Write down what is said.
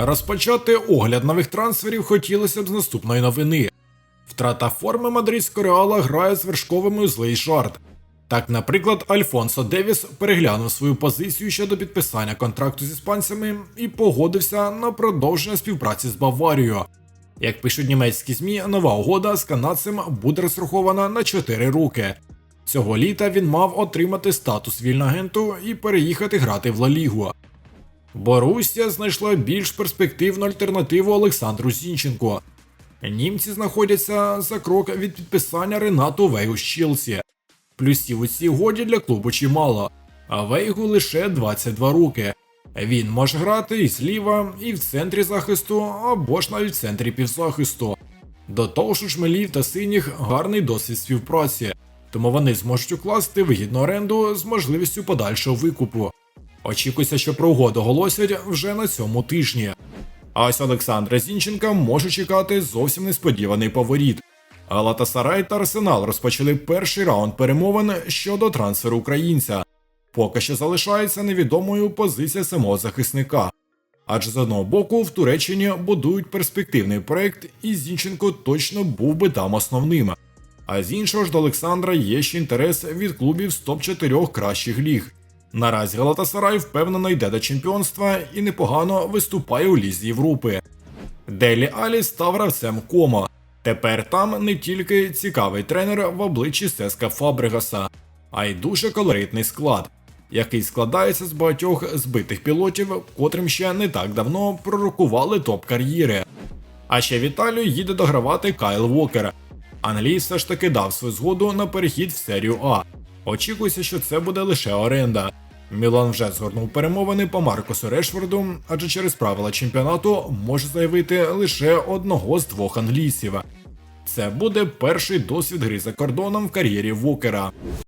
Розпочати огляд нових трансферів хотілося б з наступної новини. Втрата форми мадридського реала грає з вершковими у злий жарт. Так, наприклад, Альфонсо Девіс переглянув свою позицію щодо підписання контракту з іспанцями і погодився на продовження співпраці з Баварією. Як пишуть німецькі ЗМІ, нова угода з канадцем буде розрахована на 4 роки. Цього літа він мав отримати статус вільнагенту і переїхати грати в Ла Лігу. Борусія знайшла більш перспективну альтернативу Олександру Зінченку. Німці знаходяться за крок від підписання Ренату Вейгу з Челсі. Плюсів у цій годі для клубу чимало, а Вейгу лише 22 роки. Він може грати і зліва, і в центрі захисту, або ж навіть в центрі півзахисту. До того ж у шмелів та синіх гарний досвід співпраці, тому вони зможуть укласти вигідну оренду з можливістю подальшого викупу. Очікується, що про угоду оголосять вже на цьому тижні. А ось Олександра Зінченка може чекати зовсім несподіваний поворіт. Галатасарай та Арсенал розпочали перший раунд перемовин щодо трансферу українця. Поки що залишається невідомою позиція самого захисника. Адже з одного боку в Туреччині будують перспективний проект, і Зінченко точно був би там основним. А з іншого ж до Олександра є ще інтерес від клубів з топ-4 кращих ліг. Наразі Галатасарай впевнено йде до чемпіонства і непогано виступає у лізі Європи. Делі Алі став гравцем Комо. Тепер там не тільки цікавий тренер в обличчі Сеска Фабрегаса, а й дуже колоритний склад, який складається з багатьох збитих пілотів, котрим ще не так давно пророкували топ кар'єри. А ще в Італію їде догравати Кайл Вокер. Англій все ж таки дав свою згоду на перехід в серію А. Очікується, що це буде лише оренда. Мілан вже згорнув перемовини по Маркосу Решфорду, адже через правила чемпіонату може заявити лише одного з двох англійців. Це буде перший досвід гри за кордоном в кар'єрі Вокера.